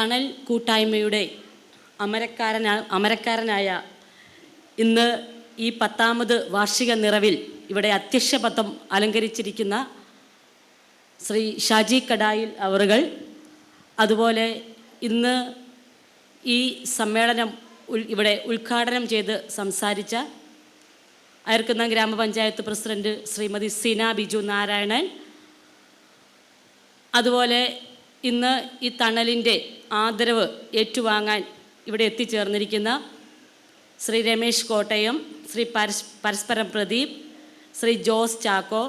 തണൽ കൂട്ടായ്മയുടെ അമരക്കാരനാ അമരക്കാരനായ ഇന്ന് ഈ പത്താമത് വാർഷിക നിറവിൽ ഇവിടെ അധ്യക്ഷ പദം അലങ്കരിച്ചിരിക്കുന്ന ശ്രീ ഷാജി കടായിൽ അവറുകൾ. അതുപോലെ ഇന്ന് ഈ സമ്മേളനം ഇവിടെ ഉദ്ഘാടനം ചെയ്ത് സംസാരിച്ച അയർക്കുന്ന ഗ്രാമപഞ്ചായത്ത് പ്രസിഡന്റ് ശ്രീമതി സീന ബിജു നാരായണൻ. അതുപോലെ ഇന്ന് ഈ തണലിന്റെ ആദരവ് ഏറ്റുവാങ്ങാൻ ഇവിടെ എത്തിച്ചേർന്നിരിക്കുന്ന ശ്രീ രമേശ് കോട്ടയം ശ്രീ പരസ് പരസ്പരം Pradeep Shri Jose Chacko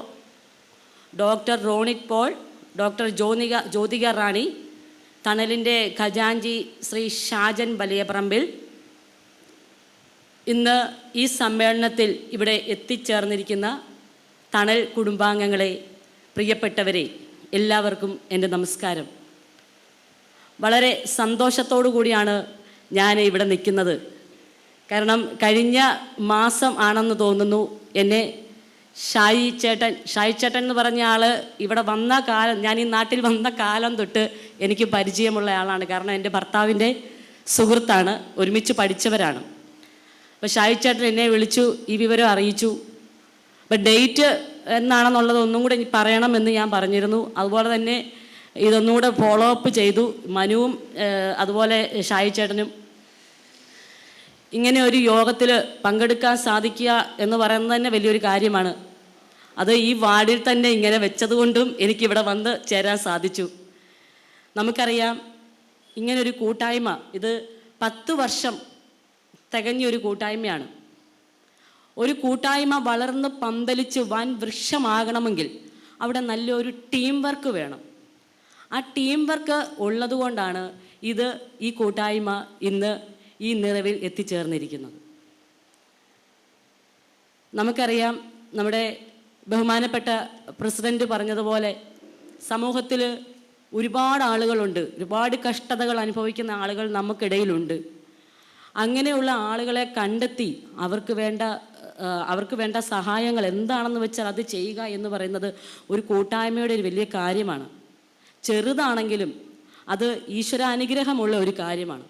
doctor Ronit Paul doctor Jyothika Jyothika Rani തണലിന്റെ ഖജാൻജി ശ്രീ ഷാജൻ വലിയപറമ്പിൽ ഇന്ന് ഈ സമ്മേളനത്തിൽ ഇവിടെ എത്തിച്ചേർന്നിരിക്കുന്ന തണൽ കുടുംബാംഗങ്ങളെ പ്രിയപ്പെട്ടവരെ എല്ലാവർക്കും എന്റെ നമസ്കാരം. വളരെ സന്തോഷത്തോടു കൂടിയാണ് ഞാൻ ഇവിടെ നിൽക്കുന്നത്. കാരണം കഴിഞ്ഞ മാസം ആണെന്ന് തോന്നുന്നു എന്നെ ഷായി ചേട്ടൻ ഷായി ചേട്ടൻ എന്ന് പറഞ്ഞ ആൾ ഇവിടെ വന്ന കാലം ഞാൻ ഈ നാട്ടിൽ വന്ന കാലം തൊട്ട് എനിക്ക് പരിചയമുള്ള ആളാണ്. കാരണം എന്റെ ഭർത്താവിന്റെ സുഹൃത്താണ് ഒരുമിച്ച് പഠിച്ചവരാണ്. അപ്പോൾ ഷായി ചേട്ടൻ എന്നെ വിളിച്ചു ഈ വിവരം അറിയിച്ചു. അപ്പം ഡേറ്റ് എന്നാണെന്നുള്ളത് ഒന്നും കൂടെ പറയണമെന്ന് ഞാൻ പറഞ്ഞിരുന്നു. അതുപോലെ തന്നെ ഇതൊന്നും കൂടെ ഫോളോ അപ്പ് ചെയ്തു. മനുവും അതുപോലെ ഷായി ചേട്ടനും. ഇങ്ങനെ ഒരു യോഗത്തിൽ പങ്കെടുക്കാൻ സാധിക്കുക എന്ന് പറയുന്നത് തന്നെ വലിയൊരു കാര്യമാണ്. അത് ഈ വാർഡിൽ തന്നെ ഇങ്ങനെ വെച്ചതുകൊണ്ടും എനിക്കിവിടെ വന്ന് ചേരാൻ സാധിച്ചു. നമുക്കറിയാം ഇങ്ങനൊരു കൂട്ടായ്മ ഇത് പത്ത് വർഷം തികഞ്ഞൊരു കൂട്ടായ്മയാണ്. ഒരു കൂട്ടായ്മ വളർന്ന് പന്തലിച്ച് വൻ വൃക്ഷമാകണമെങ്കിൽ അവിടെ നല്ലൊരു ടീം വർക്ക് വേണം. ആ ടീം വർക്ക് ഉള്ളതുകൊണ്ടാണ് ഇത് ഈ കൂട്ടായ്മ ഇന്ന് ഈ നിറവിൽ എത്തിച്ചേർന്നിരിക്കുന്നത്. നമുക്കറിയാം നമ്മുടെ ബഹുമാനപ്പെട്ട പ്രസിഡന്റ് പറഞ്ഞതുപോലെ സമൂഹത്തിൽ ഒരുപാട് ആളുകളുണ്ട് ഒരുപാട് കഷ്ടതകൾ അനുഭവിക്കുന്ന ആളുകൾ നമുക്കിടയിലുണ്ട്. അങ്ങനെയുള്ള ആളുകളെ കണ്ടെത്തി അവർക്ക് വേണ്ട അവർക്ക് വേണ്ട സഹായങ്ങൾ എന്താണെന്ന് വെച്ചാൽ അത് ചെയ്യുക എന്ന് പറയുന്നത് ഒരു കൂട്ടായ്മയുടെ ഒരു വലിയ കാര്യമാണ്. ചെറുതാണെങ്കിലും അത് ഈശ്വരാനുഗ്രഹമുള്ള ഒരു കാര്യമാണ്.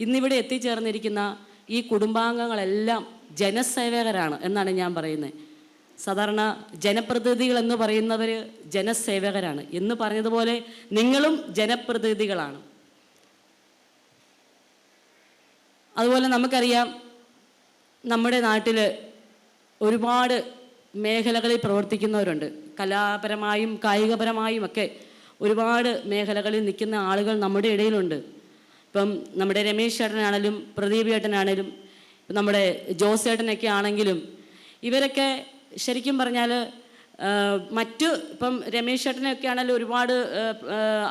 ഇന്നിവിടെ എത്തിച്ചേർന്നിരിക്കുന്ന ഈ കുടുംബാംഗങ്ങളെല്ലാം ജനസേവകരാണ് എന്നാണ് ഞാൻ പറയുന്നത്. സാധാരണ ജനപ്രതിനിധികൾ എന്ന് പറയുന്നവർ ജനസേവകരാണ്. എന്ന് പറഞ്ഞതുപോലെ നിങ്ങളും ജനപ്രതിനിധികളാണ്. അതുപോലെ നമുക്കറിയാം നമ്മുടെ നാട്ടിൽ ഒരുപാട് മേഖലകളിൽ പ്രവർത്തിക്കുന്നവരുണ്ട്. കലാപരമായും കായികപരമായും ഒക്കെ ഒരുപാട് മേഖലകളിൽ നിൽക്കുന്ന ആളുകൾ നമ്മുടെ ഇടയിലുണ്ട്. ഇപ്പം നമ്മുടെ രമേശ് ചേട്ടനാണേലും പ്രദീപ് ചേട്ടനാണേലും നമ്മുടെ ജോസ് ചേട്ടനൊക്കെ ആണെങ്കിലും ഇവരൊക്കെ ശരിക്കും പറഞ്ഞാൽ മറ്റു ഇപ്പം രമേശ് ചേട്ടനൊക്കെ ആണെങ്കിലും ഒരുപാട്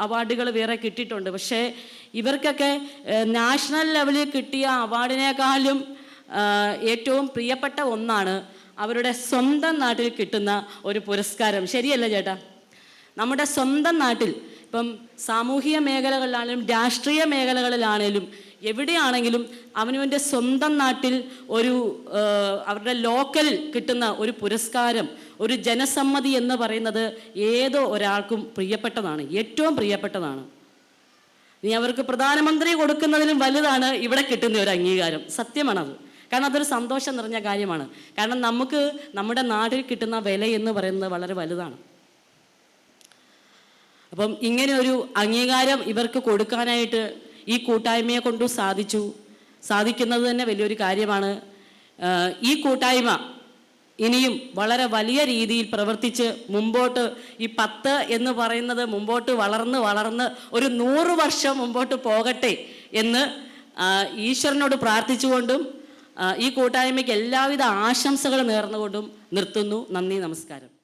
അവാർഡുകൾ വേറെ കിട്ടിയിട്ടുണ്ട്. പക്ഷേ ഇവർക്കൊക്കെ നാഷണൽ ലെവലിൽ കിട്ടിയ അവാർഡിനേക്കാളും ഏറ്റവും പ്രിയപ്പെട്ട ഒന്നാണ് അവരുടെ സ്വന്തം നാട്ടിൽ കിട്ടുന്ന ഒരു പുരസ്കാരം. ശരിയല്ല ചേട്ടാ? നമ്മുടെ സ്വന്തം നാട്ടിൽ ഇപ്പം സാമൂഹിക മേഖലകളിലാണെങ്കിലും രാഷ്ട്രീയ മേഖലകളിലാണേലും എവിടെയാണെങ്കിലും അവനവന്റെ സ്വന്തം നാട്ടിൽ ഒരു അവരുടെ ലോക്കലിൽ കിട്ടുന്ന ഒരു പുരസ്കാരം ഒരു ജനസമ്മതി എന്ന് പറയുന്നത് ഏതോ ഒരാൾക്കും പ്രിയപ്പെട്ടതാണ് ഏറ്റവും പ്രിയപ്പെട്ടതാണ്. ഇനി അവർക്ക് പ്രധാനമന്ത്രി കൊടുക്കുന്നതിലും വലുതാണ് ഇവിടെ കിട്ടുന്ന ഒരു അംഗീകാരം. സത്യമാണത്. കാരണം അതൊരു സന്തോഷം നിറഞ്ഞ കാര്യമാണ്. കാരണം നമുക്ക് നമ്മുടെ നാട്ടിൽ കിട്ടുന്ന വില എന്ന് പറയുന്നത് വളരെ വലുതാണ്. അപ്പം ഇങ്ങനെ ഒരു അംഗീകാരം ഇവർക്ക് കൊടുക്കാനായിട്ട് ഈ കൂട്ടായ്മയെ കൊണ്ടു സാധിച്ചു. സാധിക്കുന്നത് തന്നെ വലിയൊരു കാര്യമാണ്. ഈ കൂട്ടായ്മ ഇനിയും വളരെ വലിയ രീതിയിൽ പ്രവർത്തിച്ച് മുമ്പോട്ട് ഈ പത്ത് എന്ന് പറയുന്നത് മുമ്പോട്ട് വളർന്ന് വളർന്ന് ഒരു നൂറ് വർഷം മുമ്പോട്ട് പോകട്ടെ എന്ന് ഈശ്വരനോട് പ്രാർത്ഥിച്ചുകൊണ്ടും ഈ കൂട്ടായ്മയ്ക്ക് എല്ലാവിധ ആശംസകൾ നേർന്നുകൊണ്ടും നിർത്തുന്നു. നന്ദി നമസ്കാരം.